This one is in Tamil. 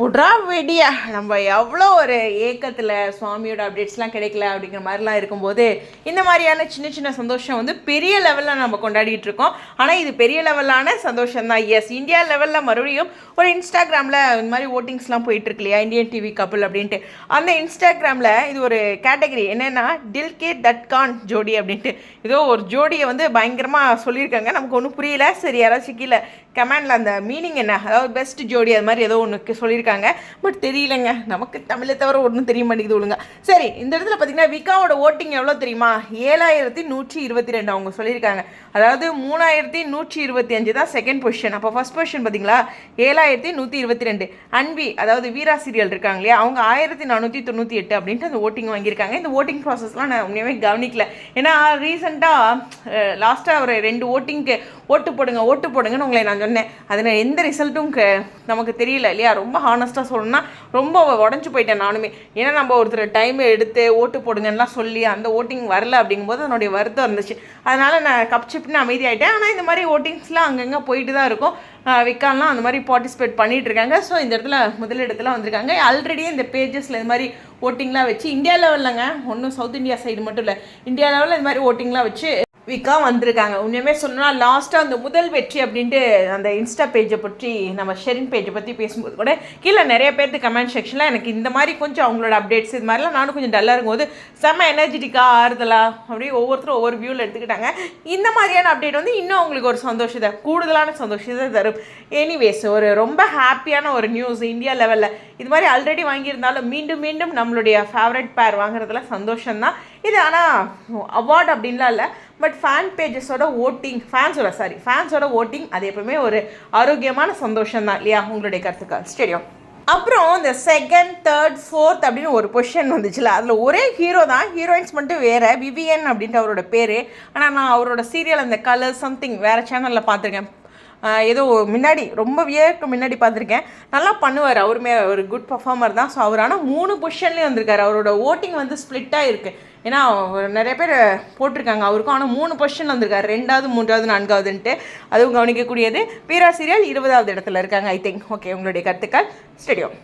புட்ரா வெடியா. நம்ம எவ்வளோ ஒரு ஏக்கத்தில் சுவாமியோட அப்டேட்ஸ்லாம் கிடைக்கல அப்படிங்கிற மாதிரிலாம் இருக்கும்போது இந்த மாதிரியான சின்ன சின்ன சந்தோஷம் வந்து பெரிய லெவலில் நம்ம கொண்டாடிட்டு இருக்கோம். ஆனால் இது பெரிய லெவலான சந்தோஷம் தான் எஸ் இந்தியா லெவலில் மறுபடியும் ஒரு இன்ஸ்டாகிராமில் இந்த மாதிரி ஓட்டிங்ஸ்லாம் போயிட்டு இருக்கு இல்லையா இந்தியன் டிவி கப்பல் அப்படின்ட்டு. அந்த இன்ஸ்டாகிராமில் இது ஒரு கேட்டகரி என்னென்னா டில்கே தட்கான் ஜோடி அப்படின்ட்டு. ஏதோ ஒரு ஜோடியை வந்து பயங்கரமாக சொல்லியிருக்காங்க. நமக்கு ஒன்றும் புரியல. சரி யாராச்சும் கீழே கமெண்டில் அந்த மீனிங் என்ன? அதாவது பெஸ்ட் ஜோடி அது மாதிரி ஏதோ ஒன்று சொல்லியிருக்காங்க. பட் தெரியலங்க. நமக்கு தமிழை தவிர ஒன்றும் தெரிய மாட்டேங்குது ஒழுங்கா. சரி இந்த இடத்துல பார்த்தீங்கன்னா விகாவோட ஓட்டிங் எவ்வளோ தெரியுமா? ஏழாயிரத்தி நூற்றி இருபத்தி ரெண்டு அவங்க சொல்லியிருக்காங்க. அதாவது மூணாயிரத்தி நூற்றி இருபத்தி அஞ்சு தான் செகண்ட் பொசிஷன் அப்போ ஃபஸ்ட் பொசிஷன் பார்த்தீங்களா ஏழாயிரத்தி நூற்றி இருபத்தி ரெண்டு. அன்பி அதாவது வீரா சீரியல் இருக்காங்க இல்லையா? அவங்க ஆயிரத்தி நானூற்றி தொண்ணூற்றி எட்டு அப்படின்ட்டு அந்த ஓட்டிங் வாங்கியிருக்காங்க. இந்த ஓட்டிங் ப்ராசஸ்லாம் நான் உண்மையுமே கவனிக்கல. ஏன்னா ரீசெண்டாக லாஸ்ட்டாக ஒரு ரெண்டு ஓட்டிங்க்கு ஓட்டு போடுங்க ஓட்டு போடுங்கன்னு உங்களை நான் சொன்னேன். அதில் எந்த ரிசல்ட்டும் நமக்கு தெரியல இல்லையா? ரொம்ப ஹானஸ்ட்டாக சொல்லணும்னா ரொம்ப உடஞ்சி போயிட்டேன் நானுமே. ஏன்னா நம்ம ஒருத்தர் டைம் எடுத்து ஓட்டு போடுங்கன்னெலாம் சொல்லி அந்த ஓட்டிங் வரல அப்படிங்கும்போது அதனுடைய வருத்தம் இருந்துச்சு. அதனால் நான் கப் சிப்னு அமைதியாயிட்டேன். ஆனால் இந்த மாதிரி ஓட்டிங்ஸ்லாம் அங்கங்கே போயிட்டு தான் இருக்கும். விக்கான்லாம் அந்த மாதிரி பார்ட்டிசிபேட் பண்ணிகிட்டு இருக்காங்க. ஸோ இந்த இடத்துல முதலிடத்தில் வந்திருக்காங்க. ஆல்ரெடியே இந்த பேஜஸில் இந்த மாதிரி ஓட்டிங்லாம் வச்சு இந்தியா லெவலில்ங்க ஒன்றும் சவுத் இந்தியா சைடு மட்டும் இல்லை. இந்தியா லெவலில் இந்த மாதிரி ஓட்டிங்லாம் வச்சு விக்கா வந்திருக்காங்க. உண்மையுமே சொன்னால் லாஸ்ட்டாக அந்த முதல் வெற்றி அப்படின்ட்டு அந்த இன்ஸ்டா பேஜை பற்றி நம்ம ஷெரின் பேஜை பற்றி பேசும்போது கூட கீழே நிறைய பேர்த்து கமெண்ட் செக்ஷனில் எனக்கு இந்த மாதிரி கொஞ்சம் அவங்களோட அப்டேட்ஸ் இது மாதிரிலாம் நானும் கொஞ்சம் டல்லாக இருக்கும்போது செம்ம எனர்ஜெட்டிக்காக ஆறுதலா அப்படியே ஒவ்வொருத்தரும் ஒவ்வொரு வியூவில் எடுத்துக்கிட்டாங்க. இந்த மாதிரியான அப்டேட் வந்து இன்னும் அவங்களுக்கு ஒரு சந்தோஷத்தை கூடுதலான சந்தோஷத்தை தரும். எனிவேஸ் ஒரு ரொம்ப ஹாப்பியான ஒரு நியூஸ் இந்தியா லெவலில் இது மாதிரி ஆல்ரெடி வாங்கியிருந்தாலும் மீண்டும் மீண்டும் நம்மளுடைய ஃபேவரட் பேர் வாங்குறதுல சந்தோஷம்தான். இது ஆனால் அவார்டு அப்படின்லாம் இல்லை பட் ஃபேன் பேஜஸோட ஓட்டிங் ஃபேன்ஸோட சாரி ஃபேன்ஸோட ஓட்டிங் அது எப்பவுமே ஒரு ஆரோக்கியமான சந்தோஷம் தான் இல்லையா? உங்களுடைய கருத்துக்கள். ஸ்டேடியம் அப்புறம் இந்த செகண்ட் தேர்ட் ஃபோர்த் அப்படின்னு ஒரு பொசிஷன் வந்துச்சுல அதில் ஒரே ஹீரோ தான் ஹீரோயின்ஸ் மட்டும் வேறு விவியன் அப்படின்ட்டு அவரோட பேர். ஆனால் நான் அவரோட சீரியல் அந்த கலர் சம்திங் வேறு சேனலில் பார்த்துருக்கேன். ஏதோ முன்னாடி ரொம்ப வியர்க்கு முன்னாடி பார்த்துருக்கேன். நல்லா பண்ணுவார் அவருமே ஒரு குட் பர்ஃபார்மர் தான். ஸோ அவர் ஆனால் மூணு பொசிஷன்லேயும் வந்திருக்காரு. அவரோட ஓட்டிங் வந்து ஸ்ப்ளிட்டாக இருக்குது ஏன்னா நிறைய பேர் போட்டிருக்காங்க. அவருக்கும் ஆனால் மூணு பொசிஷன் வந்திருக்காரு. ரெண்டாவது மூன்றாவது நான்காவதுன்ட்டு. அதுவும் கவனிக்கக்கூடியது. பேராசிரியர் இருபதாவது இடத்துல இருக்காங்க ஐ திங்க் ஓகே உங்களுடைய கருத்துக்கள். ஸ்டேடியம்